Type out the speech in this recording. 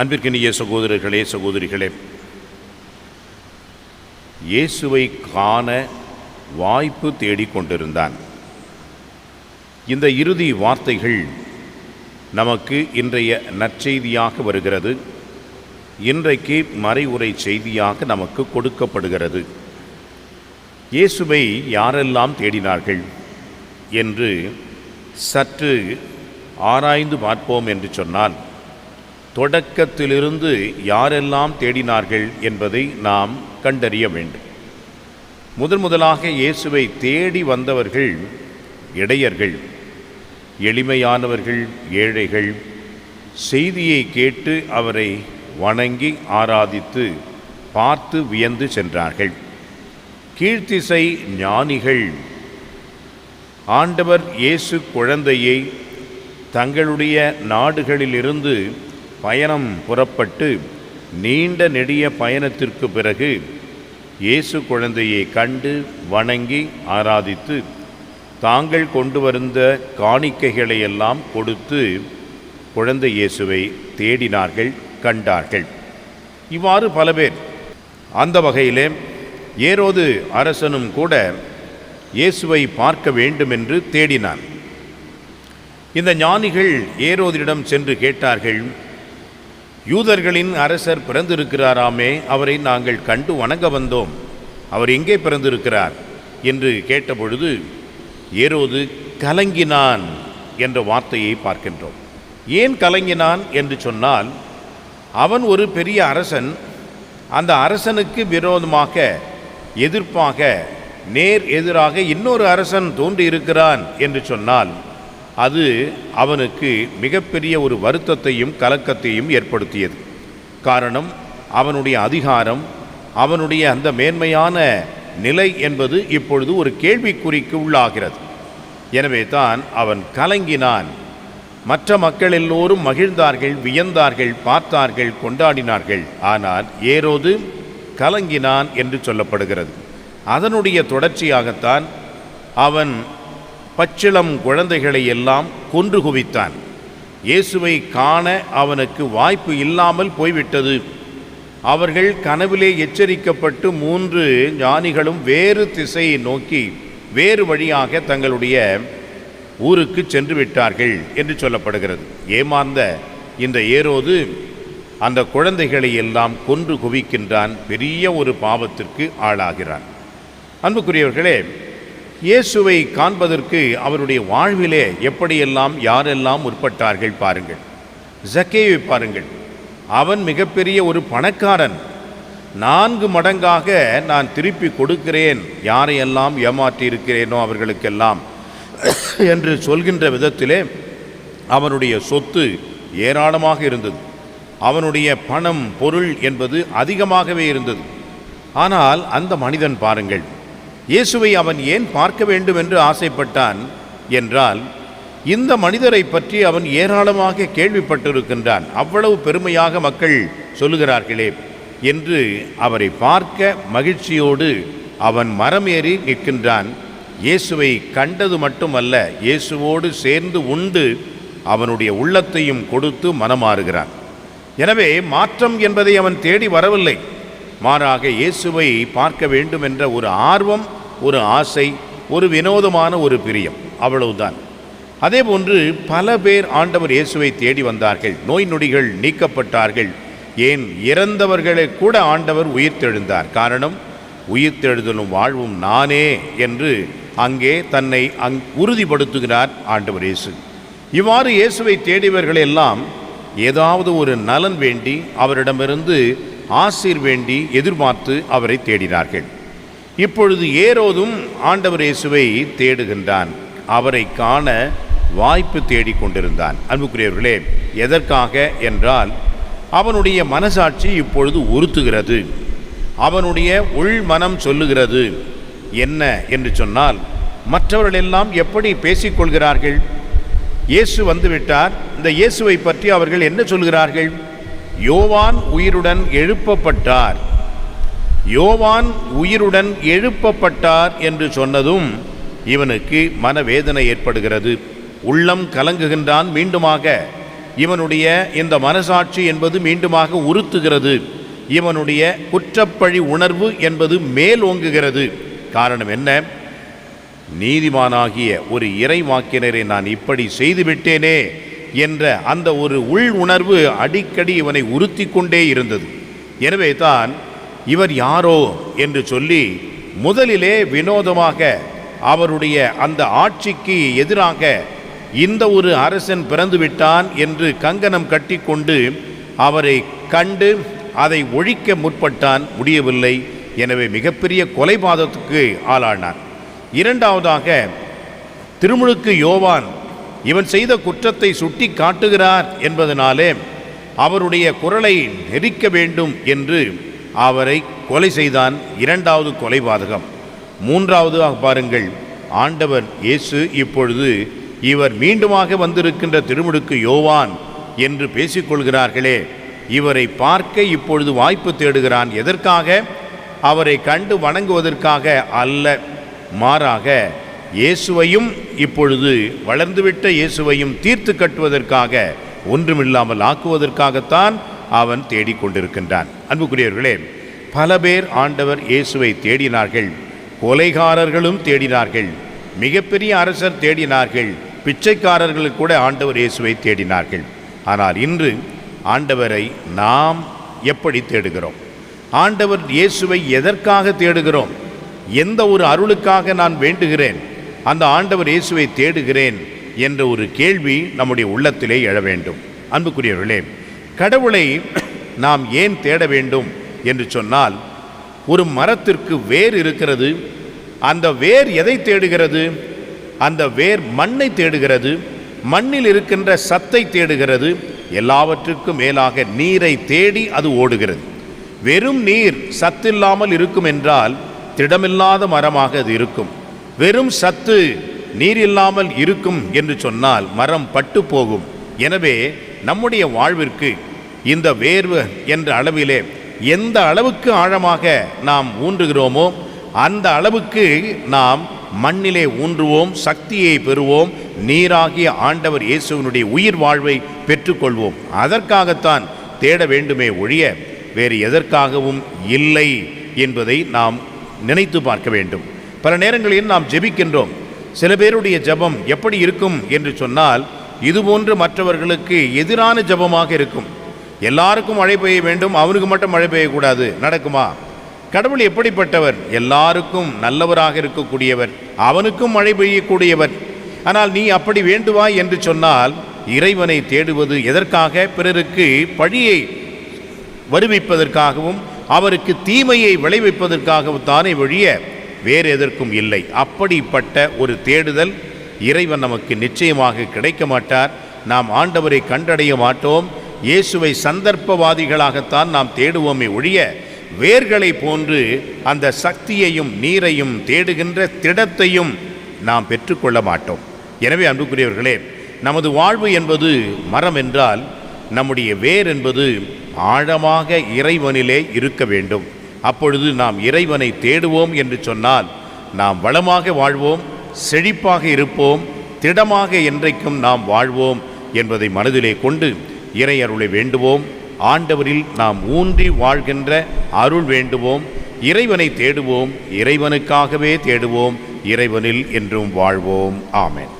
அன்பிற்கினிய சகோதரர்களே சகோதரிகளே இயேசுவை காண வாய்ப்பு தேடிக்கொண்டிருந்தான் இந்த இறுதி வார்த்தைகள் நமக்கு இன்றைய நற்செய்தியாக வருகிறது. இன்றைக்கு மறைவுரை செய்தியாக நமக்கு கொடுக்கப்படுகிறது. இயேசுவை யாரெல்லாம் தேடினார்கள் என்று சற்று ஆராய்ந்து பார்ப்போம் என்று சொன்னால் தொடக்கத்திலிருந்து யாரெல்லாம் தேடினார்கள் என்பதை நாம் கண்டறிய வேண்டும். முதன் முதலாக இயேசுவை தேடி வந்தவர்கள் இடையர்கள் எளிமையானவர்கள் ஏழைகள். செய்தியை கேட்டு அவரை வணங்கி ஆராதித்து பார்த்து வியந்து சென்றார்கள். கீழ்த்திசை ஞானிகள். ஆண்டவர் இயேசு குழந்தையை தங்களுடைய நாடுகளிலிருந்து பயணம் புறப்பட்டு நீண்ட நெடிய பயணத்திற்கு பிறகு இயேசு குழந்தையை கண்டு வணங்கி ஆராதித்து தாங்கள் கொண்டு வந்த காணிக்கைகளையெல்லாம் கொடுத்து குழந்தை இயேசுவை தேடினார்கள் கண்டார்கள். இவ்வாறு பல பேர் அந்த வகையிலே ஏரோது அரசனும் கூட இயேசுவை பார்க்க வேண்டுமென்று தேடினான். இந்த ஞானிகள் ஏரோதிடம் சென்று கேட்டார்கள் யூதர்களின் அரசர் பிறந்திருக்கிறாராமே அவரை நாங்கள் கண்டு வணங்க வந்தோம். அவர் எங்கே பிறந்திருக்கிறார்? என்று கேட்டபொழுது ஏரோது கலங்கினான் என்ற வார்த்தையை பார்க்கின்றோம். ஏன் கலங்கினான்? என்று சொன்னால் அவன் ஒரு பெரிய அரசன். அந்த அரசனுக்கு விரோதமாக எதிர்ப்பாக நேர் எதிராக இன்னொரு அரசன் தோன்றியிருக்கிறான் என்று சொன்னால் அது அவனுக்கு மிகப்பெரிய ஒரு வருத்தத்தையும் கலக்கத்தையும் ஏற்படுத்தியது. காரணம் அவனுடைய அதிகாரம் அவனுடைய அந்த மேன்மையான நிலை என்பது இப்பொழுது ஒரு கேள்விக்குறிக்கு உள்ளாகிறது. எனவே தான் அவன் கலங்கினான். மற்ற மக்கள் எல்லோரும் மகிழ்ந்தார்கள் வியந்தார்கள் பார்த்தார்கள் கொண்டாடினார்கள். ஆனால் ஏரோது கலங்கினான் என்று சொல்லப்படுகிறது. அதனுடைய தொடர்ச்சியாகத்தான் அவன் பச்சிளம் குழந்தைகளை எல்லாம் கொன்று குவித்தான். இயேசுவை காண அவனுக்கு வாய்ப்பு இல்லாமல் போய்விட்டது. அவர்கள் கனவிலே எச்சரிக்கப்பட்டு மூன்று ஞானிகளும் வேறு திசையை நோக்கி வேறு வழியாக தங்களுடைய ஊருக்கு சென்று விட்டார்கள் என்று சொல்லப்படுகிறது. ஏமாந்த இந்த ஏரோது அந்த குழந்தைகளை எல்லாம் கொன்று குவிக்கின்றான். பெரிய ஒரு பாவத்திற்கு ஆளாகிறான். அன்புக்குரியவர்களே இயேசுவை காண்பதற்கு அவருடைய வாழ்விலே எப்படியெல்லாம் யாரெல்லாம் முற்பட்டார்கள் பாருங்கள். ஜக்கேயை பாருங்கள். அவன் மிகப்பெரிய ஒரு பணக்காரன். நான்கு மடங்காக நான் திருப்பி கொடுக்கிறேன். யாரையெல்லாம் ஏமாற்றி இருக்கிறேனோ அவர்களுக்கெல்லாம் என்று சொல்கின்ற விதத்திலே அவனுடைய சொத்து ஏராளமாக இருந்தது. அவனுடைய பணம் பொருள் என்பது அதிகமாகவே இருந்தது. ஆனால் அந்த மனிதன் பாருங்கள் இயேசுவை அவன் ஏன் பார்க்க வேண்டும் என்று ஆசைப்பட்டான் என்றால் இந்த மனிதரை பற்றி அவன் ஏராளமாக கேள்விப்பட்டிருக்கின்றான். அவ்வளவு பெருமையாக மக்கள் சொல்லுகிறார்களே என்று அவரை பார்க்க மகிழ்ச்சியோடு அவன் மரமேறி நிற்கின்றான். இயேசுவை கண்டது மட்டுமல்ல இயேசுவோடு சேர்ந்து உண்டு அவனுடைய உள்ளத்தையும் கொடுத்து மனமாறுகிறான். எனவே மாற்றம் என்பதை அவன் தேடி வரவில்லை. மாறாக இயேசுவை பார்க்க வேண்டும் என்ற ஒரு ஆர்வம் ஒரு ஆசை ஒரு வினோதமான ஒரு பிரியம். அவ்வளவுதான். அதே போன்று பல பேர் ஆண்டவர் இயேசுவை தேடி வந்தார்கள். நோய் நொடிகள் நீக்கப்பட்டார்கள். ஏன்? இறந்தவர்களை கூட ஆண்டவர் உயிர்த்தெழுந்தார். காரணம் உயிர்த்தெழுதலும் வாழ்வும் நானே என்று அங்கே தன்னை அங் உறுதிப்படுத்துகிறார் ஆண்டவர் இயேசு. இவ்வாறு இயேசுவை தேடியவர்கள் எல்லாம் ஏதாவது ஒரு நலன் வேண்டி அவரிடமிருந்து ஆசீர் வேண்டி எதிர்பார்த்து அவரை தேடினார்கள். இப்பொழுது ஏரோதும் ஆண்டவர் இயேசுவை தேடுகின்றான். அவரை காண வாய்ப்பு தேடிக் கொண்டிருந்தான். அன்புக்குரியவர்களே எதற்காக என்றால் அவனுடைய மனசாட்சி இப்பொழுது உறுத்துகிறது. அவனுடைய உள் மனம் சொல்லுகிறது. என்ன என்று சொன்னால் மற்றவர்கள் எல்லாம் எப்படி பேசிக்கொள்கிறார்கள் இயேசு வந்துவிட்டார். இந்த இயேசுவை பற்றி அவர்கள் என்ன சொல்கிறார்கள்? யோவான் உயிருடன் எழுப்பப்பட்டார். யோவான் உயிருடன் எழுப்பப்பட்டார் என்று சொன்னதும் இவனுக்கு மனவேதனை ஏற்படுகிறது. உள்ளம் கலங்குகின்றான் மீண்டுமாக. இவனுடைய இந்த மனசாட்சி என்பது மீண்டுமாக உறுத்துகிறது. இவனுடைய குற்றப்பழி உணர்வு என்பது மேலோங்குகிறது காரணம் என்ன? நீதிமானாகிய ஒரு இறைவாக்கினரை நான் இப்படி செய்துவிட்டேனே என்ற அந்த ஒரு உள் உணர்வு அடிக்கடி இவனை உறுத்தி கொண்டே இருந்தது. எனவே தான் இவர் யாரோ என்று சொல்லி முதலிலே வினோதமாக அவருடைய அந்த ஆட்சிக்கு எதிராக இந்த ஒரு அரசன் பிறந்துவிட்டான் என்று கங்கணம் கட்டிக்கொண்டு அவரை கண்டு அதை ஒழிக்க முற்பட்டான் முடியவில்லை. எனவே மிகப்பெரிய கொலைபாதத்துக்கு ஆளானார் இரண்டாவதாக திருமுழுக்கு யோவான் இவன் செய்த குற்றத்தை சுட்டி காட்டுகிறார் என்பதனாலே அவருடைய குரலை நெரிக்க வேண்டும் என்று அவரை கொலை செய்தான் இரண்டாவது கொலைபாதகம். மூன்றாவது பாருங்கள் ஆண்டவர் இயேசு இப்பொழுது இவர் மீண்டுமாக வந்திருக்கின்ற திருமுடுக்கு யோவான் என்று பேசிக்கொள்கிறார்களே இவரை பார்க்க இப்பொழுது வாய்ப்பு தேடுகிறான். எதற்காக? அவரை கண்டு வணங்குவதற்காக அல்ல மாறாக இயேசுவையும் இப்பொழுது வளர்ந்துவிட்ட இயேசுவையும் தீர்த்து கட்டுவதற்காக ஒன்றுமில்லாமல் ஆக்குவதற்காகத்தான் அவன் தேடிக்கொண்டிருக்கின்றான். அன்புக்குரியவர்களே பல பேர் ஆண்டவர் இயேசுவை தேடினார்கள் கொலைகாரர்களும் தேடினார்கள் மிகப்பெரிய அரசர் தேடினார்கள் பிச்சைக்காரர்கள் கூட ஆண்டவர் இயேசுவை தேடினார்கள். ஆனால் இன்று ஆண்டவரை நாம் எப்படி தேடுகிறோம்? ஆண்டவர் இயேசுவை எதற்காக தேடுகிறோம்? எந்த ஒரு அருளுக்காக நான் வேண்டுகிறேன்? அந்த ஆண்டவர் இயேசுவை தேடுகிறேன் என்ற ஒரு கேள்வி நம்முடைய உள்ளத்திலே எழ வேண்டும். அன்புக்குரியவர்களே கடவுளை நாம் ஏன் தேட வேண்டும் என்று சொன்னால் ஒரு மரத்திற்கு வேர் இருக்கிறது அந்த வேர் எதை தேடுகிறது? அந்த வேர் மண்ணை தேடுகிறது மண்ணில் இருக்கின்ற சத்தை தேடுகிறது எல்லாவற்றுக்கும் மேலாக நீரை தேடி அது ஓடுகிறது. வெறும் நீர் சத்தில்லாமல் இருக்கும் என்றால் திடமில்லாத மரமாக அது இருக்கும். வெறும் சத்து நீர் இல்லாமல் இருக்கும் என்று சொன்னால் மரம் பட்டு போகும். எனவே நம்முடைய வாழ்விற்கு இந்த வேர்வு என்ற அளவிலே எந்த அளவுக்கு ஆழமாக நாம் ஊன்றுகிறோமோ அந்த அளவுக்கு நாம் மண்ணிலே ஊன்றுவோம் சக்தியை பெறுவோம் நீராகிய ஆண்டவர் இயேசுவினுடைய உயிர் வாழ்வை பெற்றுக்கொள்வோம். அதற்காகத்தான் தேட வேண்டுமே ஒழிய வேறு எதற்காகவும் இல்லை என்பதை நாம் நினைத்து பார்க்க வேண்டும். பல நேரங்களில் நாம் ஜெபிக்கின்றோம். சில பேருடைய ஜெபம் எப்படி இருக்கும் என்று சொன்னால் இதுபோன்று மற்றவர்களுக்கு எதிரான ஜெபமாக இருக்கும். எல்லாருக்கும் மழை பெய்ய வேண்டும் அவனுக்கு மட்டும் மழை பெய்யக்கூடாது. நடக்குமா? கடவுள் எப்படிப்பட்டவர்? எல்லாருக்கும் நல்லவராக இருக்கக்கூடியவர் அவனுக்கும் மழை பெய்யக்கூடியவர். ஆனால் நீ அப்படி வேண்டுவாய் என்று சொன்னால் இறைவனை தேடுவது எதற்காக? பிறருக்கு பழியை வருவிப்பதற்காகவும் அவருக்கு தீமையை விளைவிப்பதற்காகவும் தானே ஒழிய வேறு எதற்கும் இல்லை. அப்படிப்பட்ட ஒரு தேடுதல் இறைவன் நமக்கு நிச்சயமாக கிடைக்க மாட்டார். நாம் ஆண்டவரை கண்டடைய மாட்டோம். இயேசுவை சந்தர்ப்பவாதிகளாகத்தான் நாம் தேடுவோமே ஒழிய வேர்களை போன்று அந்த சக்தியையும் நீரையும் தேடுகின்ற திடத்தையும் நாம் பெற்றுக்கொள்ள மாட்டோம். எனவே அன்புக்குரியவர்களே நமது வாழ்வு என்பது மரம் என்றால் நம்முடைய வேர் என்பது ஆழமாக இறைவனிலே இருக்க வேண்டும். அப்பொழுது நாம் இறைவனை தேடுவோம் என்று சொன்னால் நாம் வளமாக வாழ்வோம் செழிப்பாக இருப்போம் திடமாக என்றைக்கும் நாம் வாழ்வோம் என்பதை மனதிலே கொண்டு இறை அருளை வேண்டுவோம். ஆண்டவரில் நாம் ஊன்றி வாழ்கின்ற அருள் வேண்டுவோம். இறைவனை தேடுவோம். இறைவனுக்காகவே தேடுவோம். இறைவனில் என்றும் வாழ்வோம். ஆமேன்.